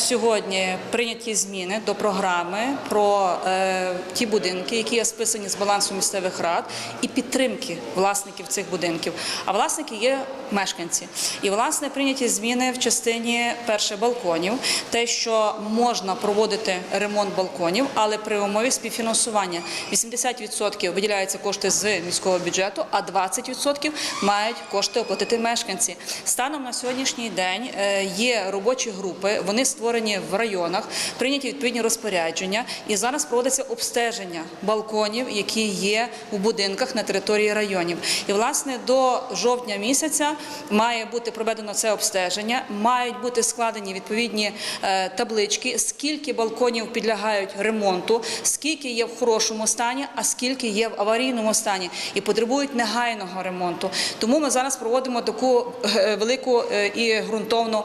сьогодні прийняті зміни до програми про е, ті будинки, які є списані з балансу місцевих рад, і підтримки власників цих будинків. А власники є мешканці. І власне прийняті зміни в частині перше балконів, те, що можна проводити ремонт балконів, але при умові співфінансування 80% виділяються кошти з міського бюджету, а 20% мають кошти оплатити мешканці. Станом на сьогоднішній день е, є робочі групи, вони створені в районах, прийняті відповідні розпорядження, і зараз проводиться обстеження балконів, які є у будинках на території районів. І власне до жовтня місяця має бути проведено це обстеження, мають бути складені відповідні е, таблички, скільки балконів підлягають ремонту, скільки є в хорошому стані, а скільки є в аварійному стані і потребують негайного ремонту. Тому ми зараз проводимо таку е, велику е, і ґрунтовну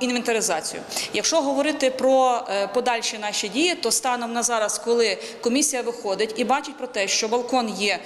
інвентаризацію. Якщо говорити про е, подальші наші дії, то станом на зараз, коли комісія виходить і бачить про те, що балкон є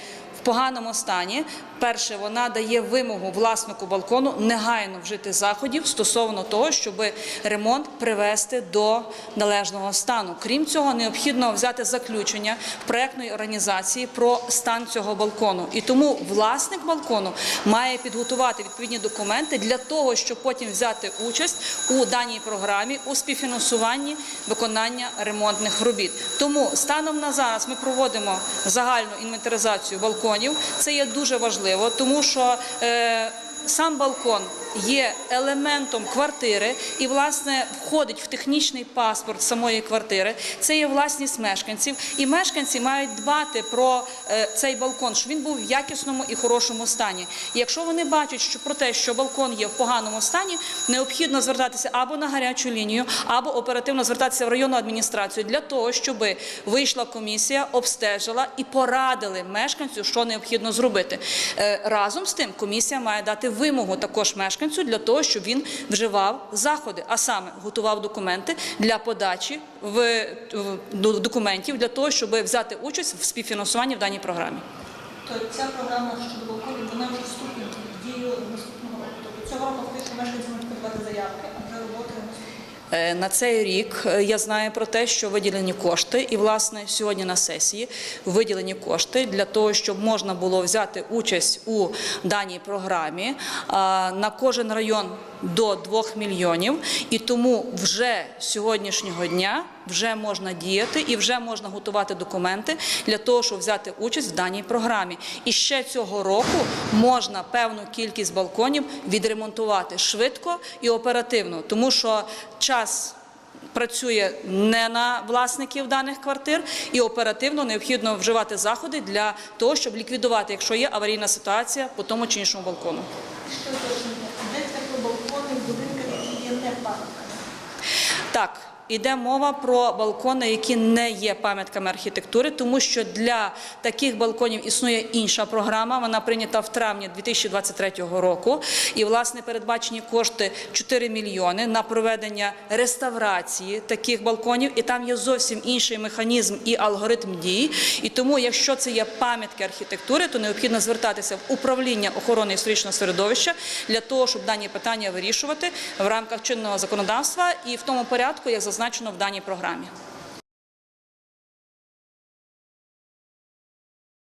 поганому стані, перше, вона дає вимогу власнику балкону негайно вжити заходів стосовно того, щоб ремонт привести до належного стану. Крім цього, необхідно взяти заключення проектної організації про стан цього балкону. І тому власник балкону має підготувати відповідні документи для того, щоб потім взяти участь у даній програмі у співфінансуванні виконання ремонтних робіт. Тому станом на зараз ми проводимо загальну інвентаризацію балконів. Це є дуже важливо, тому що е, сам балкон є елементом квартири і, власне, входить в технічний паспорт самої квартири. Це є власність мешканців, і мешканці мають дбати про е, цей балкон, щоб він був в якісному і хорошому стані. І якщо вони бачать, що про те, що балкон є в поганому стані, необхідно звертатися або на гарячу лінію, або оперативно звертатися в районну адміністрацію для того, щоб вийшла комісія, обстежила і порадили мешканцю, що необхідно зробити. Е, Разом з тим, комісія має дати вимогу також мешканцю для того, щоб він вживав заходи, а саме готував документи для подачі в, в- до- документів для того, щоб взяти участь в співфінансуванні в даній програмі. То ця програма щодо балконів, вона вже вступить в дію наступного року. Тобто цього року фактично мешканці можуть подавати заявки, а вже роботи наступного. Е, На цей рік е, я знаю про те, що виділені кошти, і власне сьогодні на сесії виділені кошти для того, щоб можна було взяти участь у даній програмі. На кожен район до 2 мільйонів. І тому вже сьогоднішнього дня вже можна діяти і вже можна готувати документи для того, щоб взяти участь в даній програмі. І ще цього року можна певну кількість балконів відремонтувати швидко і оперативно, тому що час. Працює не на власників даних квартир і оперативно необхідно вживати заходи для того, щоб ліквідувати, якщо є аварійна ситуація по тому чи іншому балкону. Що уточнення? Йдеться про балкони в будинках, які є не пам'ятками. Так. Іде мова про балкони, які не є пам'ятками архітектури, тому що для таких балконів існує інша програма. Вона прийнята в травні 2023 року. І власне передбачені кошти 4 мільйони на проведення реставрації таких балконів. І там є зовсім інший механізм і алгоритм дій. І тому, якщо це є пам'ятки архітектури, то необхідно звертатися в управління охорони історичного середовища для того, щоб дані питання вирішувати в рамках чинного законодавства і в тому порядку, як зазначено в даній програмі.